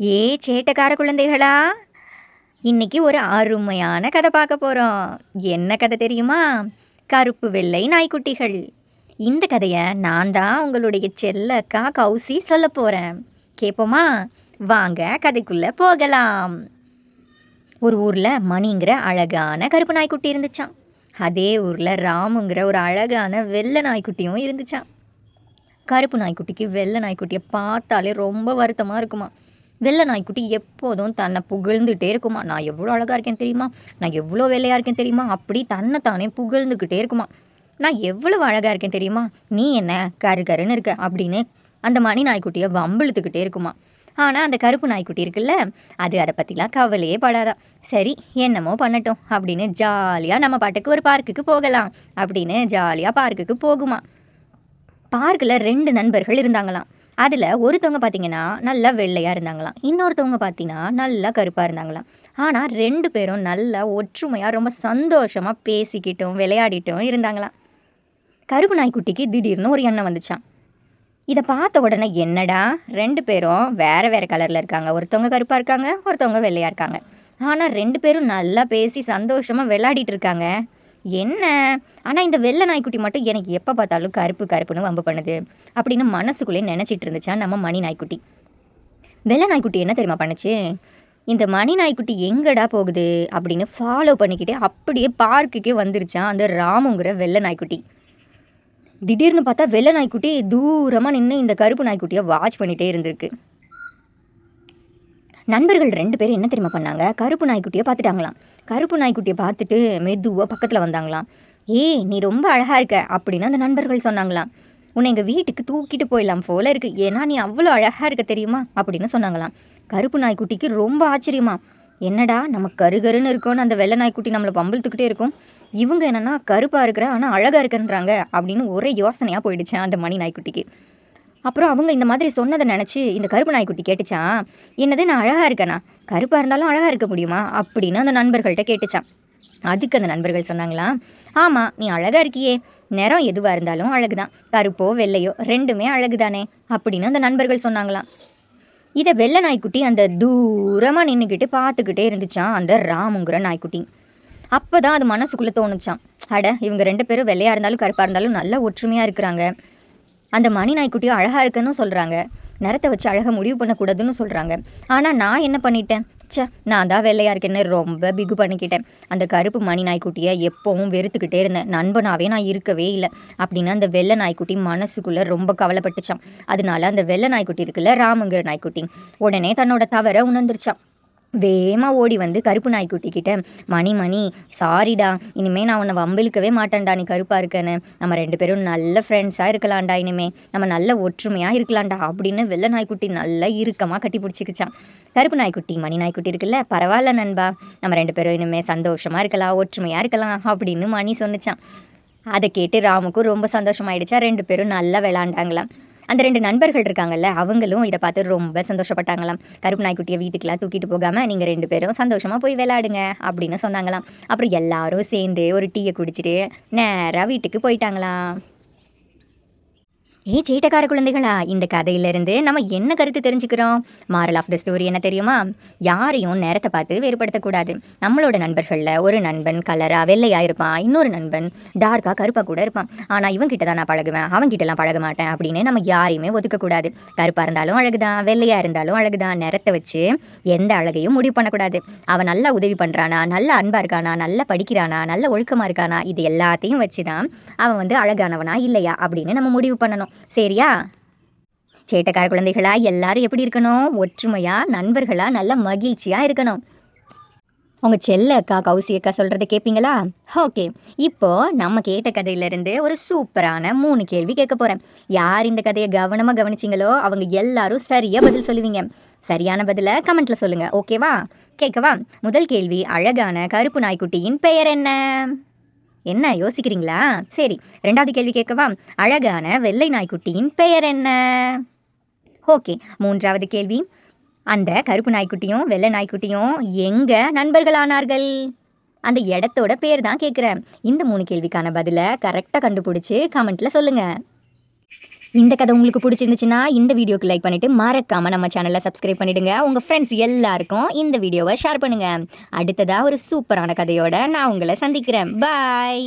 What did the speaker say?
ஏ சேட்டக்கார குழந்தைகளா? இன்னைக்கு ஒரு அருமையான கதை பார்க்க போகிறோம் என்ன கதை தெரியுமா? கருப்பு வெள்ளை நாய்க்குட்டிகள். இந்த கதையை நான் தான் உங்களுடைய செல்லக்கா கௌசி சொல்ல போகிறேன் கேட்போமா வாங்க கதைக்குள்ளே போகலாம். ஒரு ஊரில் மணிங்கிற அழகான கருப்பு நாய்க்குட்டி இருந்துச்சான் அதே ஊரில் ராமுங்கிற ஒரு அழகான வெள்ளை நாய்க்குட்டியும் இருந்துச்சான் கருப்பு நாய்க்குட்டிக்கு வெள்ளை நாய்க்குட்டியை பார்த்தாலே ரொம்ப வருத்தமாக இருக்குமா வெள்ளை நாய்க்குட்டி எப்போதும் தன்னை புகழ்ந்துகிட்டே இருக்குமா? நான் எவ்வளோ அழகாக இருக்கேன் தெரியுமா? நான் எவ்வளோ வெள்ளையாக இருக்கேன் தெரியுமா? அப்படி தன்னை தானே புகழ்ந்துக்கிட்டே இருக்குமா? நான் எவ்வளவு அழகாக இருக்கேன் தெரியுமா? நீ என்ன கரு கருன்னு இருக்க அப்படின்னு அந்த மணி நாய்க்குட்டியை வம்பிழுத்துக்கிட்டே இருக்குமா? ஆனால் அந்த கருப்பு நாய்க்குட்டி இருக்குல்ல அது அதை பற்றிலாம் கவலையே படாதா. சரி என்னமோ பண்ணட்டும் அப்படின்னு ஜாலியாக நம்ம பாட்டுக்கு ஒரு பார்க்குக்கு போகலாம் அப்படின்னு ஜாலியாக பார்க்குக்கு போகுமா? பார்க்கில் ரெண்டு நண்பர்கள் இருந்தாங்களாம். அதில் ஒருத்தவங்க பார்த்தீங்கன்னா நல்லா வெள்ளையாக இருந்தாங்களாம். இன்னொருத்தவங்க பார்த்தீங்கன்னா நல்லா கருப்பாக இருந்தாங்களாம். ஆனால் ரெண்டு பேரும் நல்லா ஒற்றுமையாக ரொம்ப சந்தோஷமாக பேசிக்கிட்டும் விளையாடிட்டும் இருந்தாங்களாம். கருப்பு நாய்க்குட்டிக்கு திடீர்னு ஒரு எண்ணம் வந்துச்சான் இதை பார்த்த உடனே என்னடா? ரெண்டு பேரும் வேறு வேறு கலரில் இருக்காங்க. ஒருத்தவங்க கருப்பாக இருக்காங்க ஒருத்தவங்க வெள்ளையாக இருக்காங்க. ஆனால் ரெண்டு பேரும் நல்லா பேசி சந்தோஷமாக விளையாடிட்டு இருக்காங்க. என்ன? ஆனால் இந்த வெள்ளை நாய்க்குட்டி மட்டும் எனக்கு எப்போ பார்த்தாலும் கருப்பு கருப்புன்னு வம்பு பண்ணுது. அப்படின்னு மனசுக்குள்ளே நினச்சிட்டு இருந்துச்சா நம்ம மணி நாய்க்குட்டி. வெள்ளை நாய்க்குட்டி என்ன தெரியுமா பண்ணுச்சு? இந்த மணி நாய்க்குட்டி எங்கடா போகுது? அப்படின்னு ஃபாலோ பண்ணிக்கிட்டே அப்படியே பார்க்குக்கே வந்துருச்சான் அந்த ராமுங்கிற வெள்ளை நாய்க்குட்டி. திடீர்னு பார்த்தா வெள்ளை நாய்க்குட்டி தூரமாக நின்று இந்த கருப்பு நாய்க்குட்டியை வாட்ச் பண்ணிகிட்டே இருந்திருக்கு. நண்பர்கள் ரெண்டு பேரும் என்ன தெரியுமா பண்ணாங்க? கருப்பு நாய்க்குட்டியை பார்த்துட்டாங்களாம். கருப்பு நாய்க்குட்டியை பார்த்துட்டு மெதுவாக பக்கத்தில் வந்தாங்களாம். ஏய் நீ ரொம்ப அழகாக இருக்க அப்படின்னு அந்த நண்பர்கள் சொன்னாங்களாம். உன்னை எங்கள் வீட்டுக்கு தூக்கிட்டு போயிடலாம் போல இருக்கு. ஏன்னா நீ அவ்வளோ அழகாக இருக்க தெரியுமா? அப்படின்னு சொன்னாங்களாம். கருப்பு நாய்க்குட்டிக்கு ரொம்ப ஆச்சரியமா. என்னடா நம்ம கருகருன்னு இருக்கோன்னு அந்த வெள்ளை நாய்க்குட்டி நம்மளை பம்பளத்துக்கிட்டே இருக்கும். இவங்க என்னென்னா கருப்பாக இருக்கிற ஆனால் அழகாக இருக்குன்றாங்க அப்படின்னு ஒரே யோசனையாக போயிடுச்சு அந்த மணி நாய்க்குட்டிக்கு. அப்புறம் அவங்க இந்த மாதிரி சொன்னதை நினச்சி இந்த கருப்பு நாய்க்குட்டி கேட்டுச்சான் என்னது நான் அழகாக இருக்கேனா? கருப்பாக இருந்தாலும் அழகாக இருக்க முடியுமா? அப்படின்னு அந்த நண்பர்கள்ட்ட கேட்டுச்சான் அதுக்கு அந்த நண்பர்கள் சொன்னாங்களாம் ஆமாம் நீ அழகாக இருக்கியே. நிறம் எதுவாக இருந்தாலும் அழகு தான் கருப்போ வெள்ளையோ ரெண்டுமே அழகு தானே அப்படின்னு அந்த நண்பர்கள் சொன்னாங்களாம். இதை வெள்ளை நாய்க்குட்டி அந்த தூரமாக நின்றுக்கிட்டு பார்த்துக்கிட்டே இருந்துச்சான் அந்த ராமுங்கிற நாய்க்குட்டி. அப்போ தான் அது மனசுக்குள்ளே தோணுச்சான் அட இவங்க ரெண்டு பேரும் வெள்ளையாக இருந்தாலும் கருப்பாக இருந்தாலும் நல்ல ஒற்றுமையாக இருக்கிறாங்க. அந்த மணி நாய்க்குட்டியும் அழகாக இருக்குன்னு சொல்கிறாங்க நிறத்தை வச்சு அழகாக முடிவு பண்ணக்கூடாதுன்னு சொல்கிறாங்க ஆனால் நான் என்ன பண்ணிட்டேன்? சே நான் தான் வெள்ளையாக இருக்கேன்னு ரொம்ப பிகு பண்ணிக்கிட்டேன். அந்த கருப்பு மணி நாய்க்குட்டியை எப்போவும் வெறுத்துக்கிட்டே இருந்தேன். நண்பனாகவே நான் இருக்கவே இல்லை. அப்படின்னா அந்த வெள்ளை நாய்க்குட்டி மனசுக்குள்ளே ரொம்ப கவலைப்பட்டுச்சான் அதனால அந்த வெள்ளை நாய்க்குட்டி இருக்குல்ல ராமுங்கிற நாய்க்குட்டி உடனே தன்னோட தவறை உணர்ந்துருச்சான் வேகமாக ஓடி வந்து கருப்பு நாய்க்குட்டி கிட்ட மணி மணி சாரிடா இனிமேல் நான் உன்னை வம்பிழுக்கவே மாட்டேன்டா நீ கருப்பாக இருக்கேன்னு. நம்ம ரெண்டு பேரும் நல்ல ஃப்ரெண்ட்ஸாக இருக்கலாம்டா இனிமே. நம்ம நல்ல ஒற்றுமையாக இருக்கலாம்டா அப்படின்னு வெள்ளை நாய்க்குட்டி நல்லா இறுக்கமாக கட்டி பிடிச்சிக்கிச்சான். கருப்பு நாய்க்குட்டி மணி நாய்க்குட்டி இருக்குல்ல பரவாயில்ல நண்பா. நம்ம ரெண்டு பேரும் இனிமேல் சந்தோஷமாக இருக்கலாம் ஒற்றுமையாக இருக்கலாம் அப்படின்னு மணி சொன்னிச்சான். அதை கேட்டு ராமுக்கும் ரொம்ப சந்தோஷமாயிடுச்சா ரெண்டு பேரும் நல்லா விளாண்டாங்களாம் அந்த ரெண்டு நண்பர்கள் இருக்காங்கல்ல அவங்களும் இதை பார்த்து ரொம்ப சந்தோஷப்பட்டாங்களாம். கருப்பு நாய்க்குட்டியை வீட்டுக்கெல்லாம் தூக்கிட்டு போகாமல் நீங்கள் ரெண்டு பேரும் சந்தோஷமாக போய் விளையாடுங்க அப்படின்னு சொன்னாங்களாம். அப்புறம் எல்லாரும் சேர்ந்து ஒரு டீயை குடிச்சிட்டு நேராக வீட்டுக்கு போயிட்டாங்களாம். ஏ சீட்டக்கார குழந்தைகளா? இந்த கதையிலிருந்து நம்ம என்ன கருத்து தெரிஞ்சுக்கிறோம்? மாரல் ஆஃப் த ஸ்டோரி என்ன தெரியுமா? யாரையும் நேரத்தை பார்த்து வேறுபடுத்தக்கூடாது. நம்மளோட நண்பர்களில் ஒரு நண்பன் கலராக வெள்ளையாக இருப்பான். இன்னொரு நண்பன் டார்க்காக கருப்பாக கூட இருப்பான். ஆனால் இவங்கிட்ட தான் நான் பழகுவேன். அவங்கிட்டலாம் பழக மாட்டேன் அப்படின்னு நம்ம யாரையுமே ஒதுக்கக்கூடாது. கருப்பாக இருந்தாலும் அழகுதான் வெள்ளையாக இருந்தாலும் அழகுதான். நிறத்தை வச்சு எந்த அழகையும் முடிவு பண்ணக்கூடாது. அவன் நல்லா உதவி பண்ணுறானா நல்ல அன்பாக இருக்கானா? நல்லா படிக்கிறானா? நல்ல ஒழுக்கமாக இருக்கானா? இது எல்லாத்தையும் வச்சு தான் அவன் வந்து அழகானவனா இல்லையா அப்படின்னு நம்ம முடிவு பண்ணணும். சரியா? சேட்டக்கார குழந்தைகளா எல்லாரும் எப்படி இருக்கணும்? ஒற்றுமையா நண்பர்களா நல்ல மகிழ்ச்சியா இருக்கணும். உங்க செல்ல அக்கா கௌசி அக்கா சொல்கிறத கேட்பீங்களா ஓகே இப்போ நம்ம கேட்ட கதையிலிருந்து ஒரு சூப்பரான மூணு கேள்வி கேட்க போறேன். யார் இந்த கதையை கவனமா கவனிச்சிங்களோ அவங்க எல்லாரும் சரியா பதில் சொல்லுவீங்க. சரியான பதிலை கமெண்ட்ல சொல்லுங்க ஓகேவா? கேட்கவா? முதல் கேள்வி அழகான கருப்பு நாய்க்குட்டியின் பெயர் என்ன? என்ன யோசிக்கிறீங்களா? சரி ரெண்டாவது கேள்வி கேட்கவா? அழகான வெள்ளை நாய்க்குட்டியின் பெயர் என்ன? ஓகே மூன்றாவது கேள்வி. அந்த கருப்பு நாய்க்குட்டியும் வெள்ளை நாய்க்குட்டியும் எங்கே நண்பர்களானார்கள்? அந்த இடத்தோட பேர் தான் கேட்குறேன். இந்த மூணு கேள்விக்கான பதிலை கரெக்டாக கண்டுபிடிச்சி கமெண்ட்டில் சொல்லுங்கள் இந்த கதை உங்களுக்கு பிடிச்சிருந்துச்சுன்னா இந்த வீடியோக்கு லைக் பண்ணிவிட்டு மறக்காமல் நம்ம சேனலை சப்ஸ்கிரைப் பண்ணிவிடுங்க உங்கள் ஃப்ரெண்ட்ஸ் எல்லாருக்கும் இந்த வீடியோவை ஷேர் பண்ணுங்கள் அடுத்ததாக ஒரு சூப்பரான கதையோட நான் உங்களை சந்திக்கிறேன். பாய்